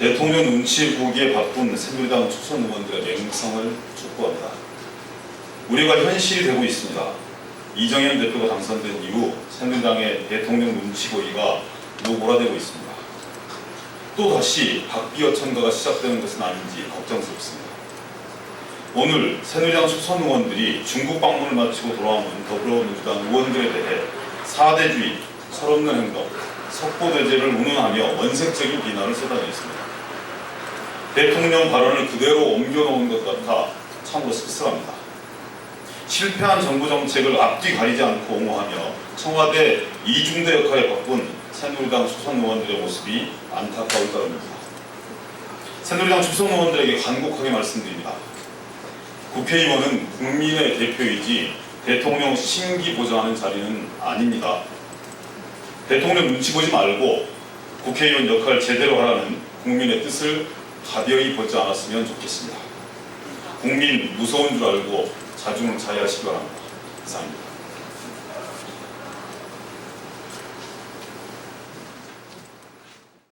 대통령 눈치 보기에 바쁜 새누리당 초선 의원들의 맹성을 촉구합니다. 우리가 현실이 되고 있습니다. 이정현 대표가 당선된 이후 새누리당의 대통령 눈치 보기가 노골화되고 있습니다. 또 다시 박비어 천가가 시작되는 것은 아닌지 걱정스럽습니다. 오늘 새누리당 초선 의원들이 중국 방문을 마치고 돌아오는 더불어민주당 의원들에 대해 사대주의, 철없는 행동, 석고대죄를 운운하며 원색적인 비난을 쏟아냈습니다. 대통령 발언을 그대로 옮겨놓은 것 같아 참으로 씁쓸합니다. 실패한 정부 정책을 앞뒤 가리지 않고 옹호하며 청와대 이중대 역할에 바쁜 새누리당 초선 의원들의 모습이 안타까울 따름입니다. 새누리당 초선 의원들에게 간곡하게 말씀드립니다. 국회의원은 국민의 대표이지 대통령 심기 보좌하는 자리는 아닙니다. 대통령 눈치 보지 말고 국회의원 역할 제대로 하라는 국민의 뜻을 가벼이 보지 않았으면 좋겠습니다. 국민 무서운 줄 알고 자중을 자해하시기 바랍니다. 이상입니다.